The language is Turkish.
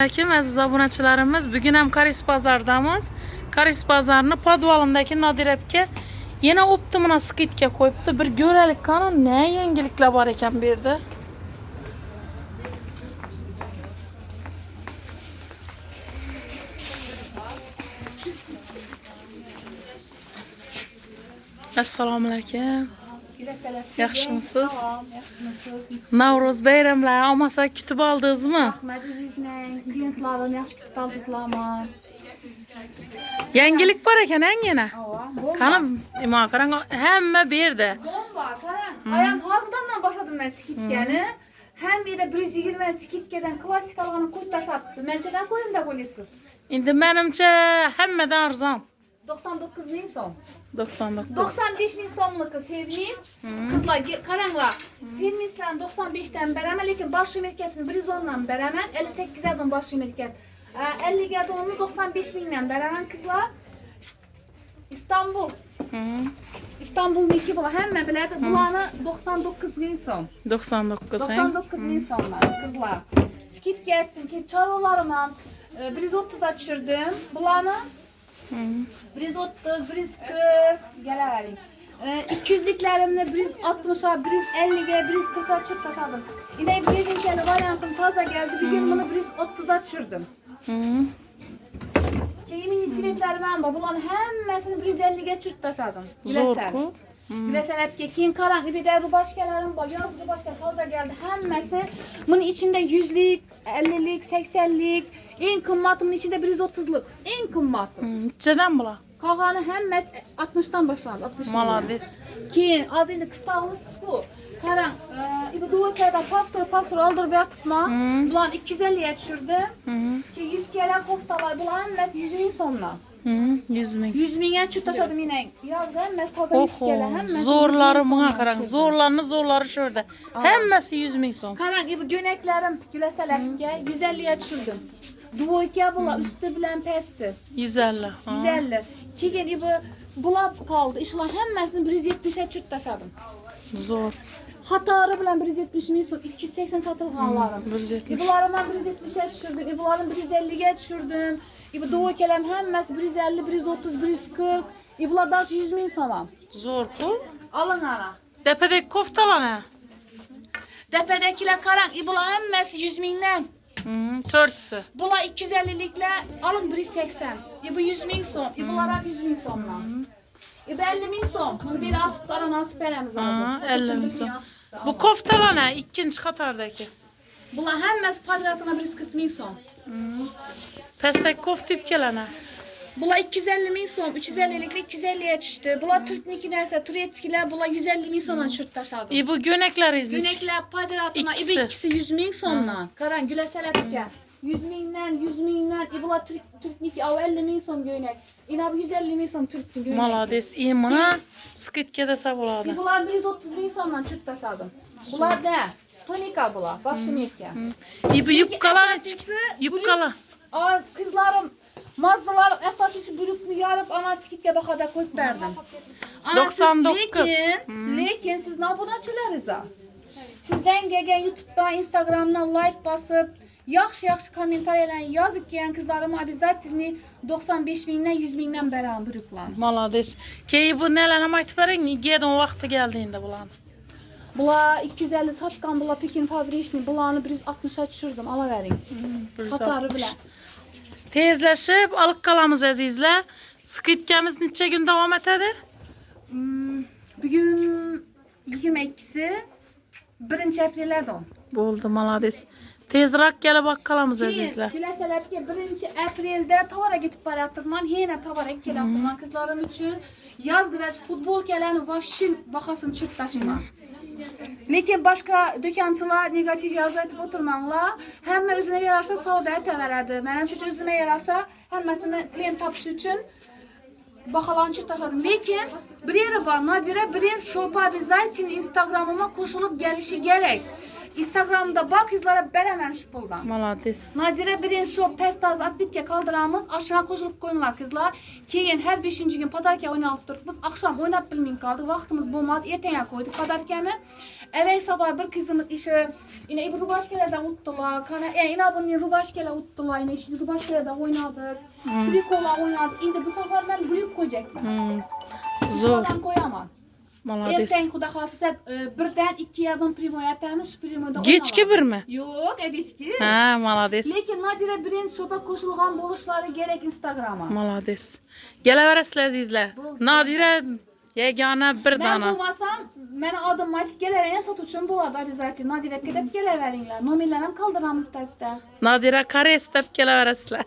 Selamünaleyküm aziz aboneçilerimiz. Bugün hem Karis Pazar'damız. Karis Pazarını Padvalındaki Nadirepke yine optimuna skitke koyuptu. Bir görelik kanun ne yengilikle var eken bir de. Assalamu. Yaxşımısınız? Tamam, yaxşımısınız. Navruz bayramlar amasa kütüp aldınız mı? Rahmet üzüzlə, klientlardan yaxşı kütüb aldınızlarmı? Yengilik var eken en yine. İma karan hemme bir de. Bomba, Karan. Ayam hazırdandan başladım ben skitkeni. Hem bir de 120 skitkeden klasik alğanı koyup taşattı. Mençeden koyun da koyuyorsunuz. İndi menimce hemmeden arzam. 99 bin son. 99. 95 bin somluk firmiz. Kızlar, ge- karanlar. Firmizden 95'ten beraber, lekin baş ümidkesini 110'dan beraber, 58'den baş ümidkes. 50 geldi onu 95 binden beraber kızlar. İstanbul. Hı. İstanbul'un iki bula hemen biledi. Bulanı 99 bin son. 99 sen. 99 bin sonlar kızlar. Skit gettim ki çarolarıma e, 130'a düşürdüm. Bulanı Hı. 130, 140 geleverim. E, 200'liklerimle 160'a, 150'ye, 140'a çok taşadım. Yine bir gün kendi varyantım taza geldi. Bir gün bunu 130'a düşürdüm. Hı. Keyimin sivetleri ben var. Bulanın hemmesini 150'ye çürt taşadım. Zor Bilesen. ku. Bilesen hep ki keyin karanlık bir de bu başkalarım var. Ya bu başka taza geldi. Hemmesi bunun içinde 100'lik, 50'lik, 80'lik, en kımmatımın içinde 130'luk. En kımmatım. Hı. Çeden bula. Kağanı hemmes 60'tan başlandı. 60 Malades. Keyin az indi kıstavlısı bu. Karan, e, ibi duvar kayda paftor paftor aldırıp yatıpma. Hı. Bulan 250'ye düşürdü. Hı. Ki 100 kere koftalar bulan hemmes 100 bin sonuna. Hı. 100 bin. 100 bin'e çüt taşadım yine. Yazdı hemmes taza 100 Oho. kere hemmes. Zorları 100 bin mına sonuna karan. Zorlarını zorları şurada. Hemmesi 100 bin son. Karan ibi göneklerim güleselekke 150'ye düşürdüm. Duvoyke bula üstü bilen pesti. 150. Ha. 150. Kigen ibi bulap kaldı. İşte hemmesini 170'e çüt taşadım. Zor. Hatarı bilen 170 min son 280 satılganlarım. 170. İbularım ben 170'e düşürdüm. İbularım 150'ye düşürdüm. İbu doğu kelem hemmesi 150, 130, 140. İbular daha 100 min salam. Zor ku. Alın ana. Tepedeki koftalar ne? Depedekiler karan. İbular hemmesi 100 mindən. Hı. Törtüsü. Bula 250'likle alın 180. İbu 100 min son. İbulara 100 min sonla. İbu 50 min son. Bunu bir asıplara nasip veremiz lazım. 50 min son. Bu koftalar ne? İkinci Katar'daki. Bula hemmesi kvadratına 140 min son. Pestek koftip gelene. Bula 250 min son, 350'likle 250'ye düştü. Bula Türkniki derse Turetskiler bula 150 min sona çürt taşadı. İyi bu gönekler izleyici. Günekler padratına, İkisi. ibi ikisi 100 min sonla. Karan güleseletke. 100 mindən, 100 mindən, ibula Türk Türkniki av 50 min son göynək. İnab 150 min son Türkniki göynək. Malades. İyi mına skitke de savuladı. Bular 130 min sonla çürt taşadım. Bular da tonika bula, bu yupkalar. esasisi Yupkala. Aa, kızlarım Mazdalar esasisi bürüklü yarıp ana skitke bakada koyup verdim. Ana, 99. siz- Lekin, lekin siz nabunaçılarız ha. Sizden gelen YouTube'dan, Instagram'dan like basıp yaxşı-yaxşı kommentariylə yazıb gələn kızlarıma обязательно 95 bindən 100 bindən bərabər bürüklan. Malades. Ki bu neler ama itibaren gedin vakti geldiğinde bulan. Bula 250 satqan bula Pekin fabrikni bulanı 160'a düşürdüm. Ala verin. Hatarı bilə. Tezleşip alıp kalamız azizler. Skitkemiz neçe gün devam etedi? Hmm, bugün 22'si 1 aprel'den. Buldu malades. Tezrak gələ bakkalamız əzizlər. Biləsələr ki, 1-ci apreldə tavara getib baratdırman, yenə tavara gələtdirman qızlarım üçün. Yaz güləş futbol gələn vaşin baxasın çırtdaşıma. Lekin başqa dükançılar negativ yazıb oturmanlar, həmmə özünə yaraşa savdaya təvərədi. Mənim üçün özümə yaraşa həmməsini klient tapış üçün bahalançı taşladım. Lekin bir yerə bana dirə bir şopa bizə için Instagramıma qoşulub gəlişi gərək. Instagram'da bak kızlara beremen şu puldan. Malades. Nadire birin şu pestaz at bitke kaldıramız aşağı koşulup koyunlar kızlar. Keyin her 5. gün padarka oynayıp durupmiz. Akşam oynap bilmeyin kaldık. Vaktimiz bulmadı. Ertene koyduk padarkanı. Eve sabah bir kızımız işi yine İbru Rubaşkeler'den uttular. Kana, yani yine bunun Rubaşkeler uttular. Yine işte Rubaşkeler'de oynadık. Trikola oynadık. Şimdi bu sefer ben büyük koyacaktım. Hmm. Zor. Ben koyamam. Malades. Erten kuda kalsa e, birden iki yardım primo yatağımız primoda Geçki bir mi? Yok ebitki. Ha, malades. Lekin Nadire birin şopa koşulgan buluşları gerek Instagram'a. Malades. Geleveresizler azizler. Nadire yegane bir Ben dana. bulmasam, ben adım aytıp geleverene satuşum buladı obязательно. Nadire gidip geleverinler. Nominlerim kaldıramız peste. Nadire kare istep geleveresizler.